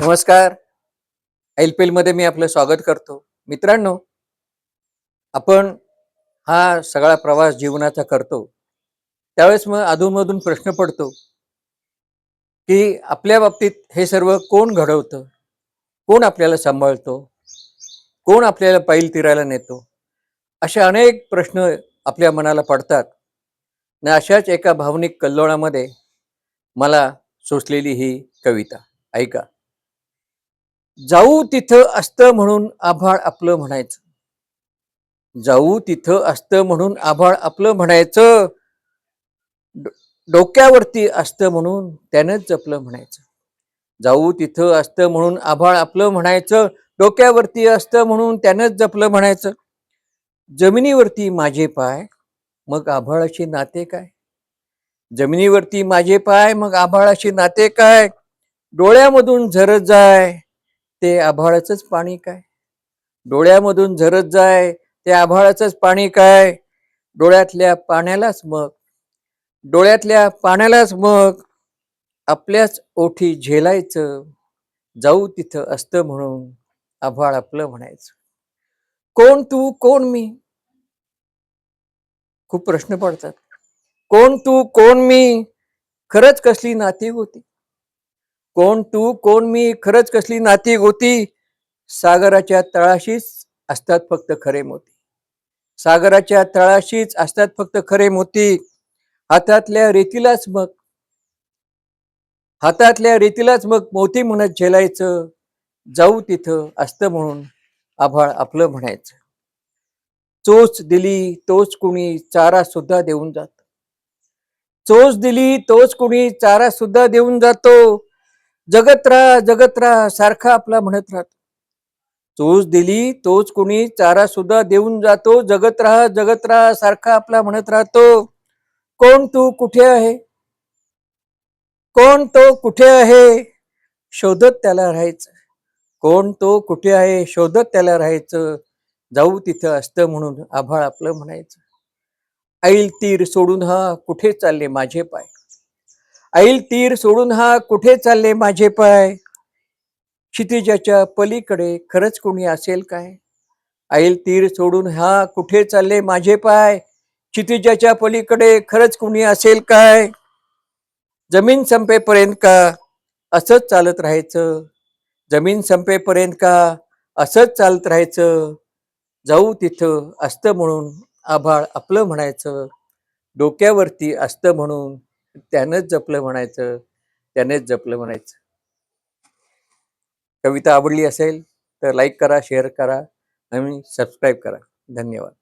नमस्कार. L P मध्ये मी आपलं स्वागत करतो. मित्रांनो आपण हा सगळा प्रवास जीवनाचा करतो. त्यावेळेस मग अधूनमधून प्रश्न पडतो की आपल्या बाबतीत हे सर्व कोण घडवतं? कोण आपल्याला सांभाळतो? कोण आपल्याला पैल तिरायला नेतो? असे अनेक प्रश्न आपल्या मनाला पडतात. आणि अशाच एका भावनिक कल्लोळामध्ये मला सोसलेली ही कविता. ऐका. जाऊ तिथं असतं म्हणून आभाळ आपलं म्हणायचं. जाऊ तिथं असतं म्हणून आभाळ आपलं म्हणायचं. डोक्यावरती असतं म्हणून त्यानंच जपलं म्हणायचं. जाऊ तिथं असतं म्हणून आभाळ आपलं म्हणायचं. डोक्यावरती असतं म्हणून त्यानंच जपलं म्हणायचं. जमिनीवरती माझे पाय मग आभाळाशी नाते काय? जमिनीवरती माझे पाय मग आभाळाशी नाते काय? डोळ्यामधून झरत जाय. ते आभाळाचंच पाणी काय? डोळ्यामधून झरत जाय ते आभाळाचंच पाणी काय? डोळ्यातल्या पाण्यालाच मग डोळ्यातल्या पाण्यालाच मग आपल्याच ओठी झेलायचं जाऊ तिथं असतं म्हणून आभाळ आपलं म्हणायचं. कोण तू कोण मी? खूप प्रश्न पडतात. कोण तू कोण मी? खरंच कसली नाती होती. कोण तू कोण मी खरंच कसली नाती होती? सागराच्या तळाशीच असतात फक्त खरे मोती. सागराच्या तळाशीच असतात फक्त खरे मोती. हातातल्या रेतीलाच मग हातातल्या रेतीलाच मग मोती म्हणत झेलायचं. जाऊ तिथं असतं म्हणून आभाळ आपलं म्हणायचं. चोच दिली तोच कुणी चारा सुद्धा देऊन जात. चोच दिली तोच कुणी चारा सुद्धा देऊन जातो. जगत राहा जगत राहा सारखा आपला म्हणत राहतो. तोच दिली तोच कोणी चारा सुद्धा देऊन जातो. जगत राहा जगत राहा सारखा आपला म्हणत राहतो. कोण तू कुठे आहे? कोण तो कुठे आहे? शोधत त्याला राहायचं. कोण तो कुठे आहे? शोधत त्याला राहायचं. जाऊ तिथं असतं म्हणून आभाळ आपलं म्हणायचं. ऐल तीर सोडून हा कुठे चालले माझे पाय? ऐल तीर सोडून हा कुठे चालले माझे पाय? क्षितिजाच्या पलीकडे खरंच कोणी असेल काय? ऐल तीर सोडून हा कुठे चालले माझे पाय? क्षितिजाच्या पलीकडे खरंच कोणी असेल काय? जमीन संपेपर्यंत का असंच चालत राहायचं? जमीन संपेपर्यंत का असंच चालत राहायचं? जाऊ तिथं असतं म्हणून आभाळ आपलं म्हणायचं. डोक्यावरती असतं म्हणून त्यानंच जपलं म्हणायचं त्यानेच जपलं म्हणायचं. कविता आवडली असेल तर लाईक करा शेअर करा आणि सबस्क्राईब करा. धन्यवाद.